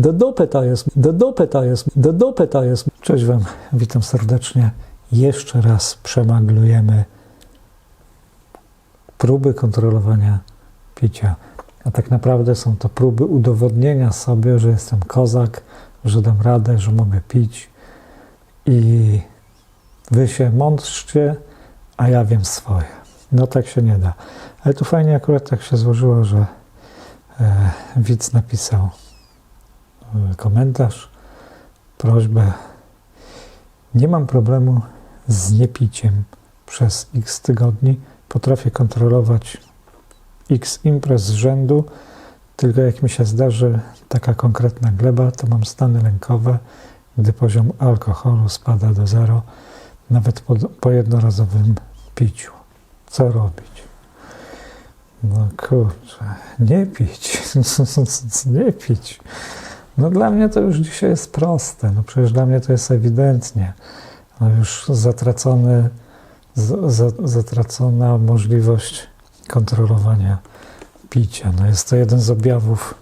do dupy to jest, do dupy to jest, do dupy to jest. Cześć Wam, witam serdecznie. Jeszcze raz przemaglujemy próby kontrolowania picia. A tak naprawdę są to próby udowodnienia sobie, że jestem kozak, że dam radę, że mogę pić i wy się mądrzcie, a ja wiem swoje. No tak się nie da. Ale tu fajnie akurat tak się złożyło, że e, widz napisał komentarz, prośbę. Nie mam problemu z niepiciem przez x tygodni. Potrafię kontrolować x imprez z rzędu, tylko jak mi się zdarzy taka konkretna gleba, to mam stany lękowe, gdy poziom alkoholu spada do zero, nawet po, po jednorazowym piciu. Co robić? No kurczę, nie pić, nie pić. No dla mnie to już dzisiaj jest proste, no przecież dla mnie to jest ewidentnie. No już zatracony, zatracona możliwość kontrolowania picia. No jest to jeden z objawów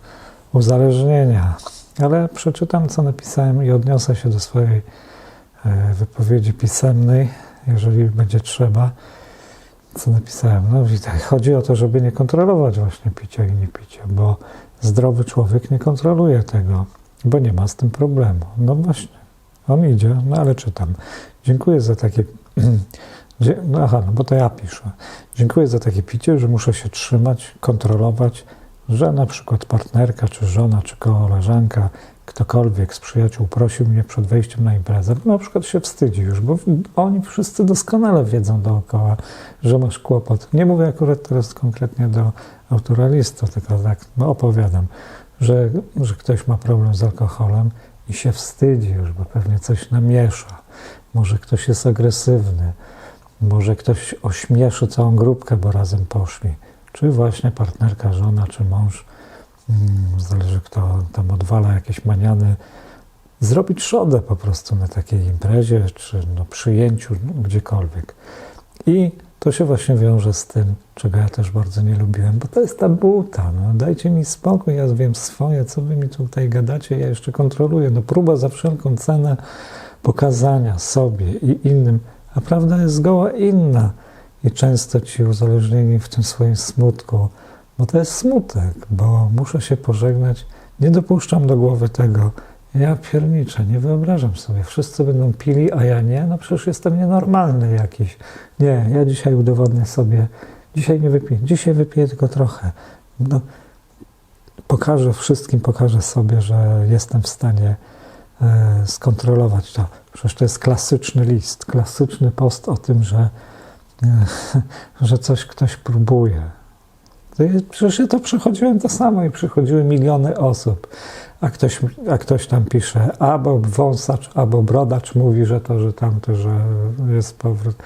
uzależnienia. Ale przeczytam, co napisałem i odniosę się do swojej e, wypowiedzi pisemnej, jeżeli będzie trzeba. Co napisałem? No witaj, chodzi o to, żeby nie kontrolować właśnie picia i niepicia, bo zdrowy człowiek nie kontroluje tego, bo nie ma z tym problemu. No właśnie, on idzie, no ale czytam. Dziękuję za takie no aha, no bo to ja piszę. Dziękuję za takie picie, że muszę się trzymać, kontrolować, że na przykład partnerka, czy żona, czy koleżanka, ktokolwiek z przyjaciół prosił mnie przed wejściem na imprezę, bo na przykład się wstydzi już, bo oni wszyscy doskonale wiedzą dookoła, że masz kłopot. Nie mówię akurat teraz konkretnie do autoralistów, tylko tak no opowiadam, że, że ktoś ma problem z alkoholem i się wstydzi już, bo pewnie coś namiesza. Może ktoś jest agresywny, może ktoś ośmieszy całą grupkę, bo razem poszli. Czy właśnie partnerka, żona, czy mąż, mm, zależy kto tam odwala jakieś maniany, zrobić szodę po prostu na takiej imprezie, czy no przyjęciu, no gdziekolwiek. I to się właśnie wiąże z tym, czego ja też bardzo nie lubiłem, bo to jest ta buta. No, dajcie mi spokój, ja wiem swoje, co wy mi tutaj gadacie, ja jeszcze kontroluję. No próba za wszelką cenę pokazania sobie i innym, a prawda jest zgoła inna. I często ci uzależnieni w tym swoim smutku, bo to jest smutek, bo muszę się pożegnać, nie dopuszczam do głowy tego. Ja pierniczę, nie wyobrażam sobie. Wszyscy będą pili, a ja nie. No przecież jestem nienormalny jakiś. Nie, ja dzisiaj udowodnię sobie, dzisiaj nie wypiję, dzisiaj wypiję tylko trochę. No, pokażę wszystkim, pokażę sobie, że jestem w stanie e, skontrolować to. Przecież to jest klasyczny list, klasyczny post o tym, że, że coś ktoś próbuje. Przecież ja to przechodziłem to samo i przychodziły miliony osób, a ktoś, a ktoś tam pisze, albo wąsacz, albo brodacz mówi, że to, że tamto, że jest powrót.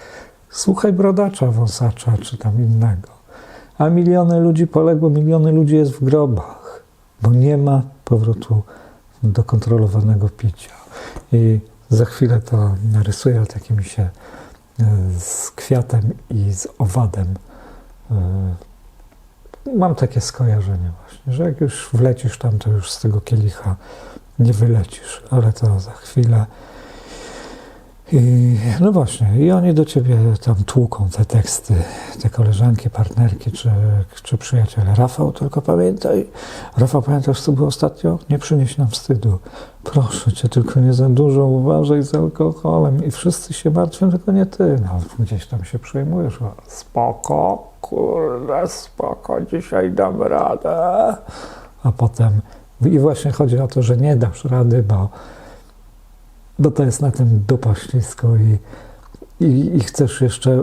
Słuchaj brodacza, wąsacza, czy tam innego. A miliony ludzi poległo, miliony ludzi jest w grobach, bo nie ma powrotu do kontrolowanego picia. I za chwilę to narysuję, ale taki mi się e, z kwiatem i z owadem. Mam takie skojarzenie właśnie, że jak już wlecisz tam, to już z tego kielicha nie wylecisz, ale to za chwilę. I, no właśnie, i oni do ciebie tam tłuką te teksty, te koleżanki, partnerki czy, czy przyjaciele. Rafał, tylko pamiętaj, Rafał, pamiętasz, co było ostatnio? Nie przynieś nam wstydu. Proszę cię, tylko nie za dużo uważaj z alkoholem. I wszyscy się martwią, tylko nie ty. No, gdzieś tam się przejmujesz. Spoko, kurde, spoko, dzisiaj dam radę. A potem, i właśnie chodzi o to, że nie dasz rady, bo bo to jest na tym dupa ślisko i, i, i chcesz jeszcze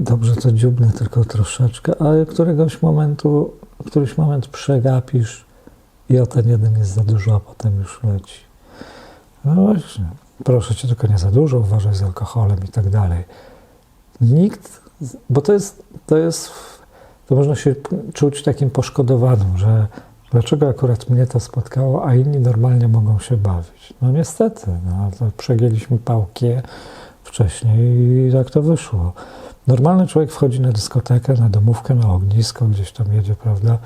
dobrze to dziubnę tylko troszeczkę, ale któregoś momentu, któryś moment przegapisz i o ten jeden jest za dużo, a potem już leci. No właśnie, proszę cię tylko nie za dużo, uważaj z alkoholem i tak dalej. Nikt, bo to jest, to jest, to można się czuć takim poszkodowanym, że Dlaczego akurat mnie to spotkało, a inni normalnie mogą się bawić? No niestety, no, przegięliśmy pałki wcześniej i tak to wyszło. Normalny człowiek wchodzi na dyskotekę, na domówkę, na ognisko, gdzieś tam jedzie, prawda?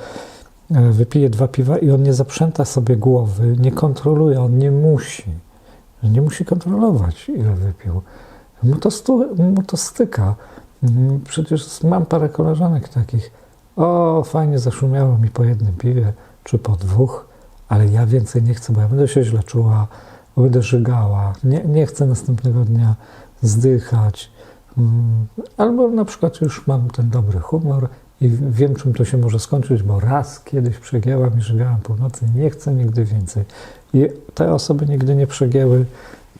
e, wypije dwa piwa i on nie zaprzęta sobie głowy, nie kontroluje, on nie musi. Nie musi kontrolować, ile wypił. Mu to, stu, mu to styka. Mm, Przecież mam parę koleżanek takich. O, fajnie zaszumiało mi po jednym piwie, czy po dwóch, ale ja więcej nie chcę, bo ja będę się źle czuła, bo będę żygała. Nie, nie chcę następnego dnia zdychać. Mm, Albo na przykład już mam ten dobry humor i wiem, czym to się może skończyć, bo raz kiedyś przegięłam i żygałam północy, nie chcę nigdy więcej. I te osoby nigdy nie przegięły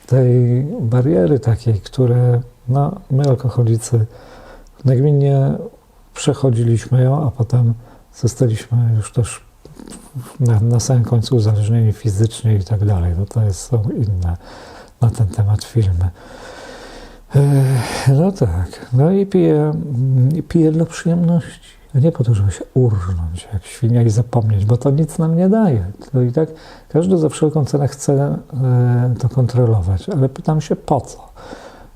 tej bariery takiej, które no, my alkoholicy nagminnie przechodziliśmy ją, a potem zostaliśmy już też na, na samym końcu uzależnieni fizycznie i tak dalej. No to jest, są inne na ten temat filmy. No tak, no i piję, i piję dla przyjemności. Nie po to, żeby się urżnąć jak świnia i zapomnieć, bo to nic nam nie daje. To i tak każdy za wszelką cenę chce e, to kontrolować, ale pytam się po co?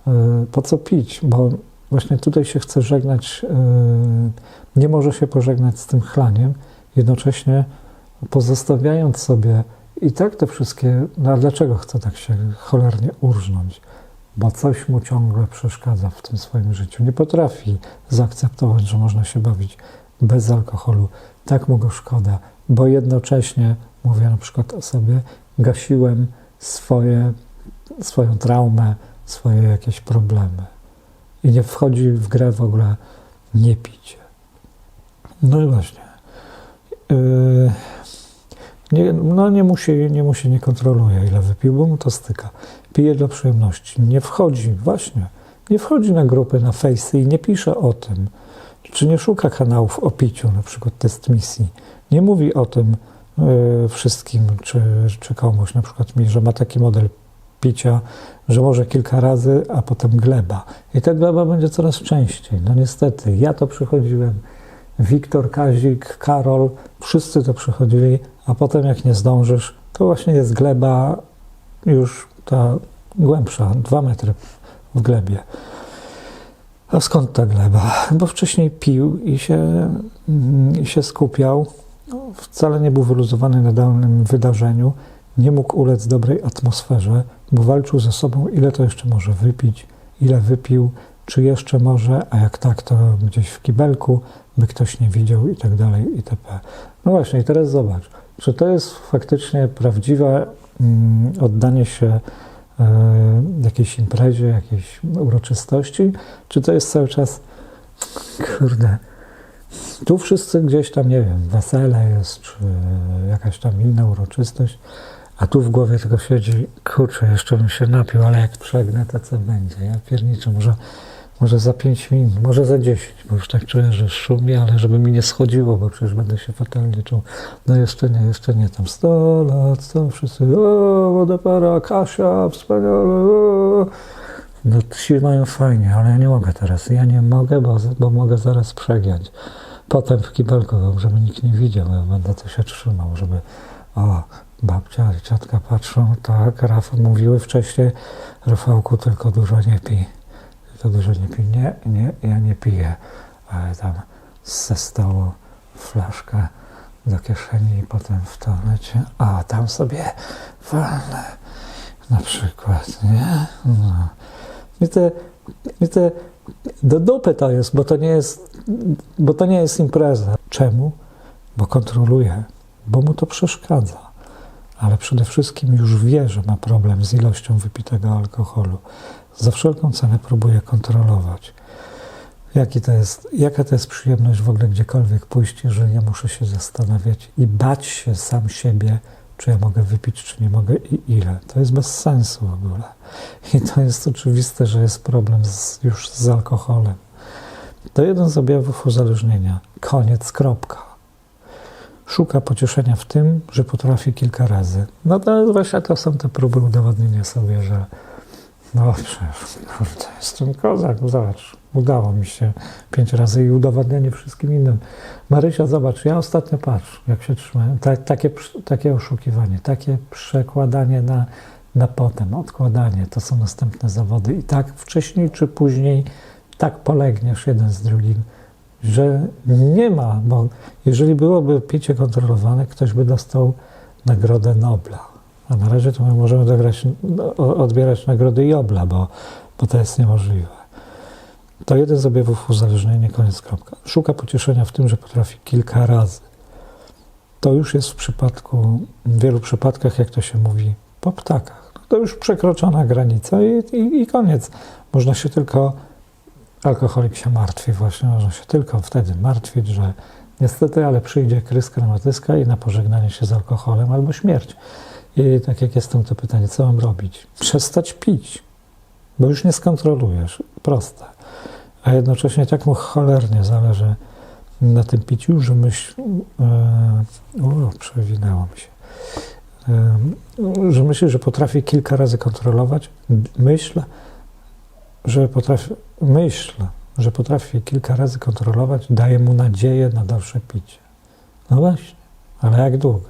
E, Po co pić? Bo właśnie tutaj się chce żegnać, e, nie może się pożegnać z tym chlaniem, jednocześnie pozostawiając sobie i tak te wszystkie, no a dlaczego chce tak się cholernie urżnąć? Bo coś mu ciągle przeszkadza w tym swoim życiu. Nie potrafi zaakceptować, że można się bawić bez alkoholu. Tak mu go szkoda, bo jednocześnie, mówię na przykład o sobie, gasiłem swoje, swoją traumę, swoje jakieś problemy. I nie wchodzi w grę w ogóle nie picie. No i właśnie. Yy, nie, no nie musi, nie musi, nie kontroluje ile wypił, bo mu to styka. Pije dla przyjemności. Nie wchodzi, właśnie, nie wchodzi na grupy, na fejsy i nie pisze o tym. Czy nie szuka kanałów o piciu, na przykład test misji. Nie mówi o tym yy, wszystkim, czy, czy komuś, na przykład mi, że ma taki model picia, że może kilka razy, a potem gleba. I ta gleba będzie coraz częściej. No niestety, ja to przychodziłem, Wiktor, Kazik, Karol, wszyscy to przychodzili, a potem jak nie zdążysz, to właśnie jest gleba już ta głębsza, dwa metry w glebie. A skąd ta gleba? Bo wcześniej pił i się, mm, i się skupiał. No, Wcale nie był wyluzowany na danym wydarzeniu. Nie mógł ulec dobrej atmosferze, bo walczył ze sobą, ile to jeszcze może wypić, ile wypił, czy jeszcze może, a jak tak, to gdzieś w kibelku, by ktoś nie widział i tak dalej, itp. No właśnie, i teraz zobacz, czy to jest faktycznie prawdziwe mm, oddanie się e, jakiejś imprezie, jakiejś uroczystości, czy to jest cały czas, kurde, tu wszyscy gdzieś tam, nie wiem, wesele jest, czy jakaś tam inna uroczystość, a tu w głowie tylko siedzi, kurczę, jeszcze bym się napił, ale jak przegnę, to co będzie? Ja pierniczę, może, może za 5 minut, może za 10, bo już tak czuję, że szumi, ale żeby mi nie schodziło, bo przecież będę się fatalnie czuł. No jeszcze nie, jeszcze nie, tam 100 lat, to wszyscy, o, wodopara, Kasia, wspaniale, o. No ci mają fajnie, ale ja nie mogę teraz. Ja nie mogę, bo, bo mogę zaraz przegiąć. Potem w kibelku, żeby nikt nie widział, ja będę tu się trzymał, żeby o, babcia i ciotka patrzą, tak, Rafał mówiły wcześniej, Rafałku tylko dużo nie pij. Tylko dużo nie pij. Nie, nie, ja nie piję. Ale tam ze stołu flaszkę do kieszeni i potem w toalecie, a tam sobie walnę na przykład, nie? No. I te, i te do dupy to jest, bo to nie jest, bo to nie jest impreza. Czemu? Bo kontroluje, bo mu to przeszkadza. Ale przede wszystkim już wie, że ma problem z ilością wypitego alkoholu. Za wszelką cenę próbuje kontrolować. Jaki to jest, jaka to jest przyjemność w ogóle gdziekolwiek pójść, jeżeli ja muszę się zastanawiać i bać się sam siebie, czy ja mogę wypić, czy nie mogę i ile. To jest bez sensu w ogóle. I to jest oczywiste, że jest problem z, już z alkoholem. To jeden z objawów uzależnienia. Koniec, kropka. Szuka pocieszenia w tym, że potrafi kilka razy. No to właśnie to są te próby udowodnienia sobie, że no przecież, kurde, jestem kozak, zobacz, udało mi się pięć razy i udowodnienie wszystkim innym. Marysia, zobacz, ja ostatnio patrz, jak się trzymałem, Ta, takie, takie oszukiwanie, takie przekładanie na, na potem, odkładanie, to są następne zawody i tak wcześniej czy później tak polegniesz jeden z drugim, że nie ma, bo jeżeli byłoby picie kontrolowane, ktoś by dostał Nagrodę Nobla. A na razie to my możemy dograć, o- odbierać nagrody Jobla, bo, bo to jest niemożliwe. To jeden z objawów uzależnienia, koniec kropka. Szuka pocieszenia w tym, że potrafi kilka razy. To już jest w przypadku, w wielu przypadkach, jak to się mówi, po ptakach. No To już przekroczona granica i, i, i koniec. Można się tylko, alkoholik się martwi właśnie, można się tylko wtedy martwić, że niestety, ale przyjdzie krys krematyska i na pożegnanie się z alkoholem albo śmierć. I tak jak jest tam to pytanie, co mam robić? Przestać pić, bo już nie skontrolujesz. Proste. A jednocześnie tak mu cholernie zależy na tym piciu, że myśl... Yy, o, przewinęło mi się. Yy, że myśli, że potrafi kilka razy kontrolować. Myśl, że potrafi... Myśl, że potrafi kilka razy kontrolować, daje mu nadzieję na dalsze picie. No właśnie, ale jak długo?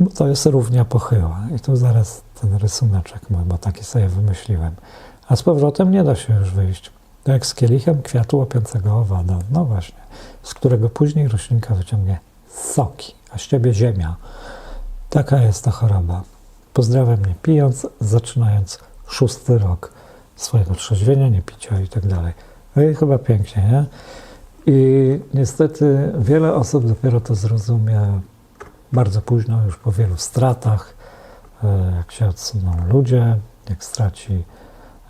Bo to jest równia pochyła. I tu zaraz ten rysuneczek mój, bo taki sobie wymyśliłem. A z powrotem nie da się już wyjść. To jak z kielichem kwiatu łapiącego owada. No właśnie. Z którego później roślinka wyciągnie soki, a z ciebie ziemia. Taka jest ta choroba. Pozdrawiam nie pijąc, zaczynając szósty rok swojego trzeźwienia, niepicia i tak dalej. No i chyba pięknie, nie? I niestety wiele osób dopiero to zrozumie bardzo późno, już po wielu stratach, e, jak się odsuną ludzie, jak straci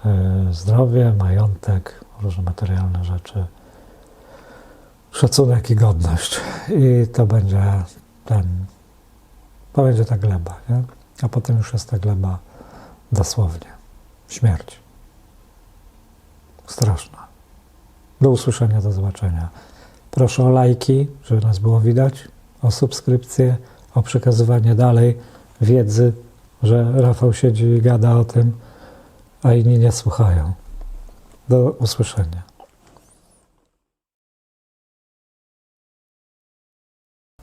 e, zdrowie, majątek, różne materialne rzeczy, szacunek i godność. I to będzie ten, to będzie ta gleba, nie? A potem już jest ta gleba dosłownie. Śmierć. Straszna. Do usłyszenia, do zobaczenia. Proszę o lajki, żeby nas było widać, o subskrypcję, o przekazywanie dalej wiedzy, że Rafał siedzi i gada o tym, a inni nie słuchają. Do usłyszenia.